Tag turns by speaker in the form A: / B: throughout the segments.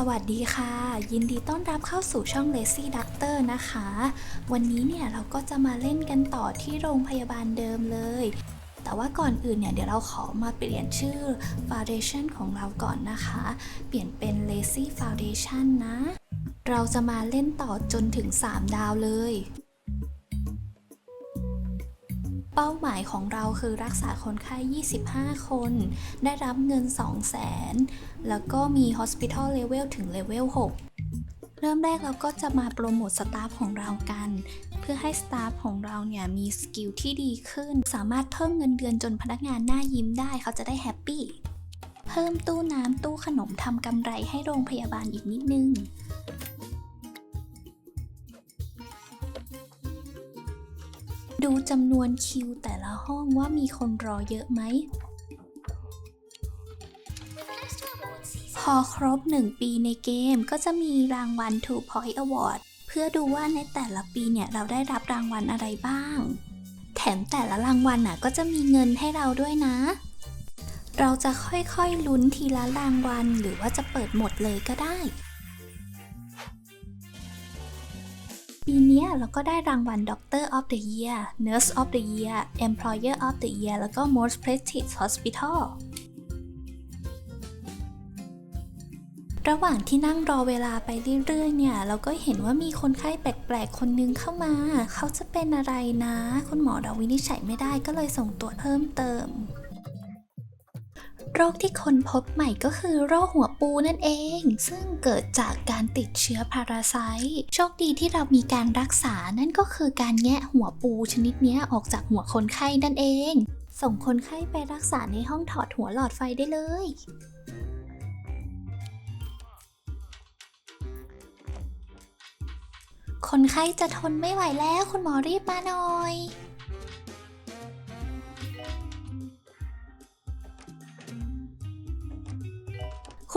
A: สวัสดีค่ะ ยินดีต้อนรับเข้าสู่ช่อง Lazy Doctor นะคะ วันนี้เนี่ยเราก็จะมาเล่นกันต่อที่โรงพยาบาลเดิมเลย แต่ว่าก่อนอื่นเนี่ยเดี๋ยวเราขอมาเปลี่ยนชื่อ Foundation ของเราก่อนนะคะ เปลี่ยนเป็น Lazy Foundation นะ เราจะมาเล่นต่อจนถึง 3 ดาวเลย เป้าหมายของเราคือรักษาคนไข้ 25 คน ได้รับเงิน 200,000 แล้วก็มี Hospital Level ถึง Level 6 เริ่มแรกเราก็จะมาโปรโมทสตาฟของเรากัน เพื่อให้สตาฟของเราเนี่ยมีสกิลที่ดีขึ้น สามารถเพิ่มเงินเดือนจนพนักงานหน้ายิ้มได้เขาจะได้แฮปปี้ เพิ่มตู้น้ำตู้ขนมทำกำไรให้โรงพยาบาลอีกนิดนึง ดูจำนวนคิวแต่ละห้องว่ามีคนรอเยอะไหม พอครบ 1 ปีในเกมก็จะมีรางวัล Two Point Award เพื่อดูว่าในแต่ละปีเนี่ยเราได้รับรางวัลอะไรบ้าง แถมแต่ละรางวัลน่ะก็จะมีเงินให้เราด้วยนะ เราจะค่อยๆลุ้นทีละรางวัลหรือว่าจะเปิดหมดเลยก็ได้ ปีนี้เราก็ได้รางวัล Doctor of the Year Nurse of the Year Employer of the Year แล้วก็ Most Prestige Hospital ระหว่างที่นั่งรอเวลาไปเรื่อยๆเนี่ย เราก็เห็นว่ามีคนไข้แปลกๆ คนนึงเข้ามา เขาจะเป็นอะไรนะ คุณหมอเราวินิจฉัยไม่ได้ก็เลยส่งตรวจเพิ่มเติม โรคที่คนพบใหม่ก็คือโรคหัวปูนั่นเอง ซึ่งเกิดจากการติดเชื้อพาราไซต์โชคดีที่เรามีการรักษานั่นก็คือการแงะหัวปูชนิดนี้ออกจากหัวคนไข้นั่นเอง ส่งคนไข้ไปรักษาในห้องถอดหัวหลอดไฟได้เลยคนไข้จะทนไม่ไหวแล้วคุณหมอรีบมาหน่อย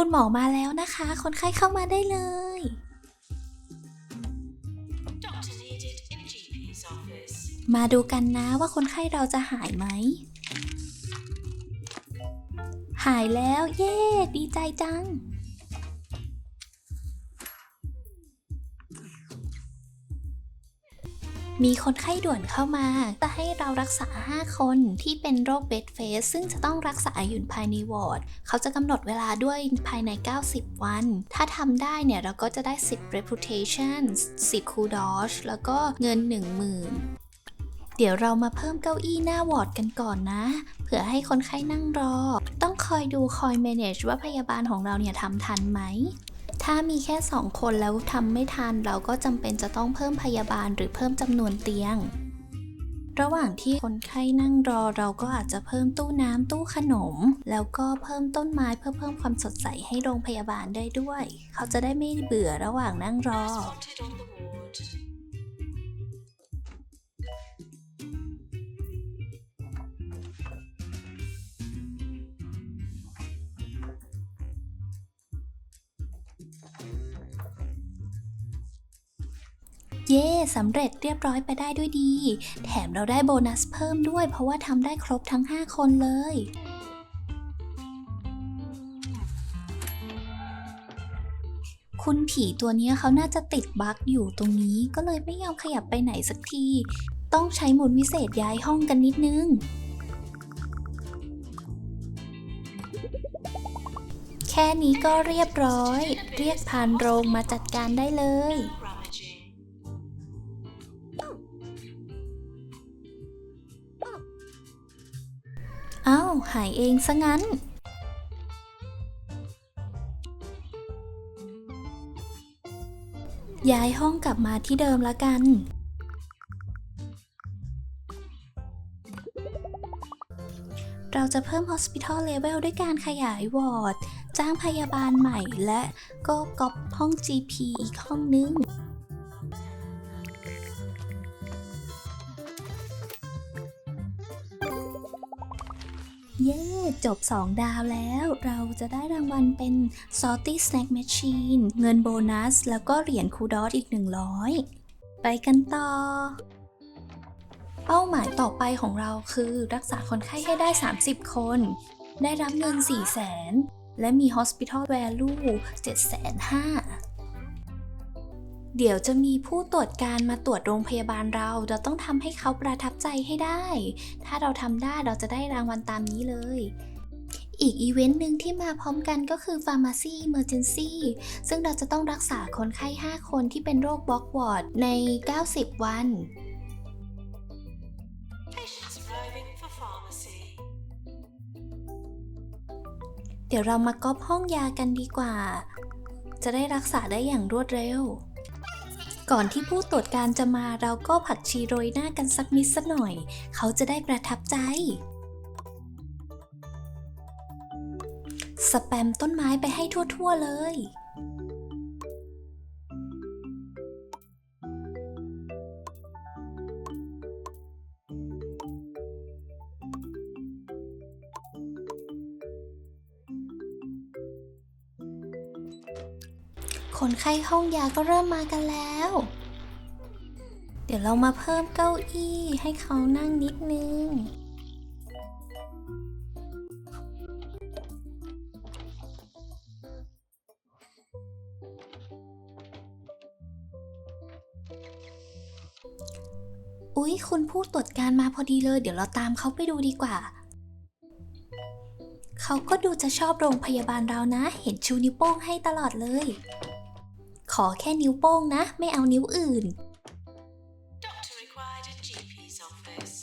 A: คุณหมอมาแล้วนะคะ คนไข้เข้ามาได้เลย
B: Doctor needed in GP's office.
A: มาดูกันนะว่าคนไข้เราจะหายไหม หายแล้ว เย้ ดีใจจัง มีคนไข้ด่วนเข้ามา จะให้เรารักษา 5 คนที่เป็นโรคเบดเฟสซึ่งจะต้องรักษาอยู่ภายในวอร์ด เขาจะกำหนดเวลาด้วยภายใน 90 วัน ถ้าทำได้เนี่ย เราก็จะได้ 10 reputation 10คูดอชแล้วก็เงิน 10,000เดี๋ยวเรามาเพิ่มเก้าอี้หน้าวอร์ดกันก่อนนะ เผื่อให้คนไข้นั่งรอ ต้องคอยดูคอย manage ว่าพยาบาลของเราเนี่ยทำทันไหม ถ้ามีแค่ 2 คนแล้วทำไม่ทัน เราก็จำเป็นจะต้องเพิ่มพยาบาลหรือเพิ่มจำนวนเตียง ระหว่างที่คนไข้นั่งรอเราก็อาจจะเพิ่มตู้น้ำตู้ขนม แล้วก็เพิ่มต้นไม้เพื่อเพิ่มความสดใสให้โรงพยาบาลได้ด้วย เขาจะได้ไม่เบื่อระหว่างนั่งรอ เย่สำเร็จเรียบร้อยไปได้ด้วยดี แถมเราได้โบนัสเพิ่มด้วย เพราะว่าทำได้ครบทั้ง 5 คนเลยคุณผีตัวนี้เขาน่าจะติดบั๊กอยู่ตรงนี้ก็เลยไม่ยอมขยับไปไหนสักที ต้องใช้หมุนวิเศษย้ายห้องกันนิดนึง แค่นี้ก็เรียบร้อย เรียกพานโรงมาจัดการได้เลย อ้าหายเองซะงั้น ย้ายห้องกลับมาที่เดิมละกัน เราจะเพิ่ม Hospital Level ด้วยการขยายวอร์ด จ้างพยาบาลใหม่และก็ก๊อปห้อง GP อีกห้องนึง จบ 2 ดาวแล้วเราจะได้รางวัลเป็น Salty Snack Machine เงินโบนัส แล้วก็เหรียญคูดอสอีก 100 ไปกันต่อ เป้าหมายต่อไปของเราคือรักษาคนไข้ให้ได้ 30 คน ได้รับเงิน 4 0 0 0 0 0 และมี Hospital Value 7 5 0 0 0 เดี๋ยวจะมีผู้ตรวจการมาตรวจโรงพยาบาลเรา เราต้องทำให้เขาประทับใจให้ได้ ถ้าเราทำได้เราจะได้รางวัลตามนี้เลย อีกอีเวนต์หนึ่งที่มาพร้อมกันก็คือ Pharmacy Emergency ซึ่งเราจะต้องรักษาคนไข้ 5 คนที่เป็นโรคบล็อกวอร์ดใน 90 วัน
B: Patients arriving for pharmacy.
A: เดี๋ยวเรามาก๊อปห้องยากันดีกว่า จะได้รักษาได้อย่างรวดเร็ว ก่อนที่ผู้ตรวจการจะมาเราก็ผักชีโรยหน้ากันสักนิดสักหน่อย เขาจะได้ประทับใจ สแปมต้นไม้ไปให้ทั่วๆเลย คนไข้ห้องยาก็เริ่มมากันแล้ว เดี๋ยวเรามาเพิ่มเก้าอี้ให้เขานั่งนิดนึง อุ๊ย คุณผู้ตรวจการมาพอดีเลย เดี๋ยวเราตามเขาไปดูดีกว่าเขาก็ดูจะชอบโรงพยาบาลเรานะ เห็นชูนิ้วโป้งให้ตลอดเลย ขอแค่นิ้วโป้งนะ ไม่เอานิ้วอื่น
B: Doctor required at GP's office.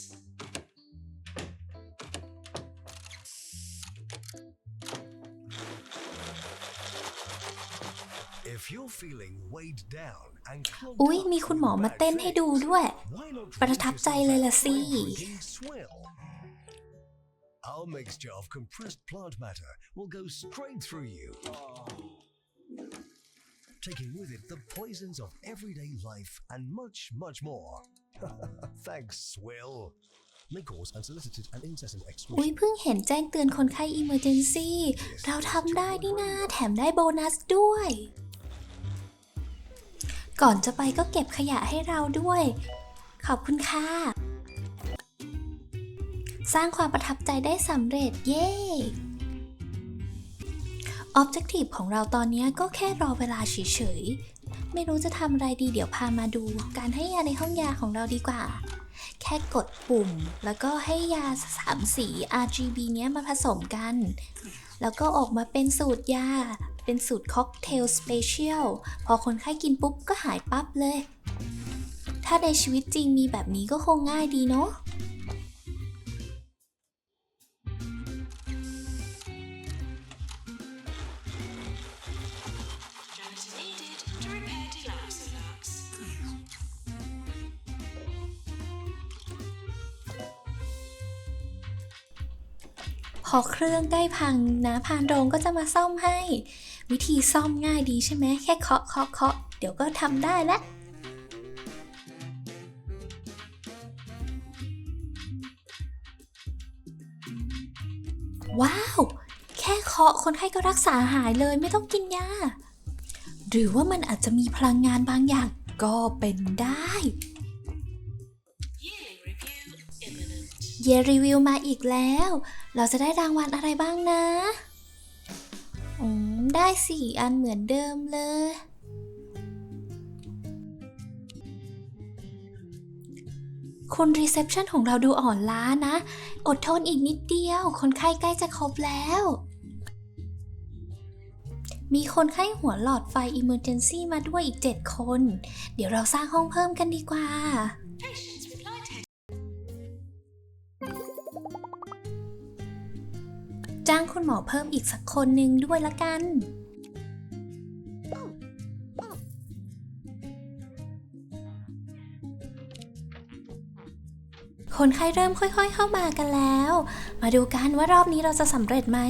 C: If you're feeling weighed down and clogged
A: อุ๊ย
C: up
A: มีคุณหมอ
C: with
A: มา
C: bad
A: เต้นให้ดู
C: fleas,
A: ด้วย
C: why not
A: ประ
C: treat
A: ทับใจ
C: yourself
A: เลยล่ะ
C: by
A: สิ
C: drinking swill? Our mixture of compressed plant matter will go straight through you, taking with it the poisons of everyday life and much, much more. Thanks, Swill. May cause unsolicited and incessant
A: อุ๊ย
C: excretion.
A: เพิ่งเห็นแจ้งเตือนคนไข้ Emergency เราทำได้นี่นาแถมได้โบนัสด้วย ก่อนจะไปก็เก็บขยะให้เราด้วย ขอบคุณค่ะ สร้างความประทับใจได้สำเร็จเย้ Objective ของเราตอนนี้ก็แค่รอเวลาเฉยๆ ไม่รู้จะทำอะไรดีเดี๋ยวพามาดูการให้ยาในห้องยาของเราดีกว่า แค่กดปุ่ม แล้วก็ให้ยาสามสี RGB เนี้ยมาผสมกัน แล้วก็ออกมาเป็นสูตรยา เป็นสูตรค็อกเทลสเปเชียล พอคนไข้กินปุ๊บก็หายปั๊บเลย ถ้าในชีวิตจริงมีแบบนี้ก็คงง่ายดีเนาะ พอเครื่องใกล้พังนะพานโรงก็จะมาซ่อมให้ วิธีซ่อมง่ายดีใช่ไหมแค่เคาะเคาะเคาะเดี๋ยวก็ทำได้แล้วว้าว แค่เคาะคนไข้ก็รักษาหายเลยไม่ต้องกินยา หรือว่ามันอาจจะมีพลังงานบางอย่างก็เป็นได้ เยรีวิวมาอีกแล้ว เราจะได้รางวัลอะไรบ้างนะอืมได้สี่อันเหมือนเดิมเลย คุณรีเซพชันของเราดูอ่อนล้านะ อดทนอีกนิดเดียว คนไข้ใกล้จะครบแล้ว มีคนไข้หัวหลอดไฟ Emergency มาด้วยอีก 7 คน เดี๋ยวเราสร้างห้องเพิ่มกันดีกว่า
B: Patients
A: คุณหมอเพิ่มอีกสักคนหนึ่งด้วยละกัน คนไข้เริ่มค่อยๆเข้ามากันแล้ว มาดูกันว่ารอบนี้เราจะสำเร็จไหม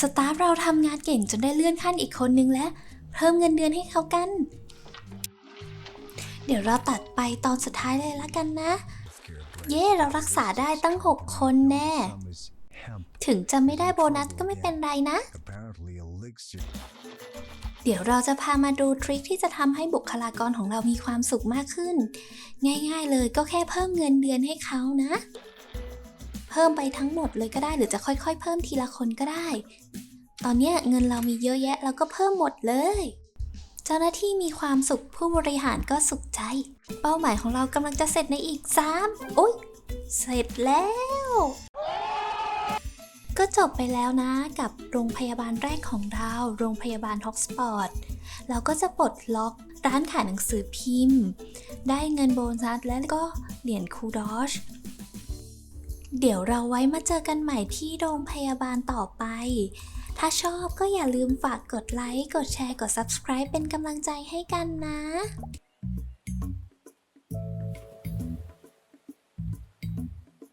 A: สตาฟเราทำงานเก่งจนได้เลื่อนขั้นอีกคนนึงแล้วเพิ่มเงินเดือนให้เขากัน เดี๋ยวเราตัดไปตอนสุดท้ายเลยละกันนะ เย่เรารักษาได้ตั้ง 6 คนแน่ ถึงจะไม่ได้โบนัสก็ไม่เป็นไรนะ เดี๋ยวเราจะพามาดูทริคที่จะทำให้บุคลากรของเรามีความสุขมากขึ้น ง่ายๆเลยก็แค่เพิ่มเงินเดือนให้เขานะ เพิ่มไปทั้งหมดเลยก็ได้หรือจะค่อยๆ เพิ่มทีละคนก็ได้ ตอนนี้เงินเรามีเยอะแยะเราก็เพิ่มหมดเลย เจ้าหน้าที่มีความสุขผู้บริหารก็สุขใจ เป้าหมายของเรากำลังจะเสร็จในอีก3อุ๊ย เสร็จแล้ว ก็จบไปแล้วนะกับโรงพยาบาลแรกของเรา โรงพยาบาลฮอกสปอร์ตเราก็จะปลดล็อกร้านขายหนังสือพิมพ์ ได้เงินโบนัสและก็เหรียญคูดอช เดี๋ยวเราไว้มาเจอกันใหม่ที่โรงพยาบาลต่อไป ถ้าชอบก็อย่าลืมฝากกดไลค์ กดแชร์ กด subscribe เป็นกำลังใจให้กันนะ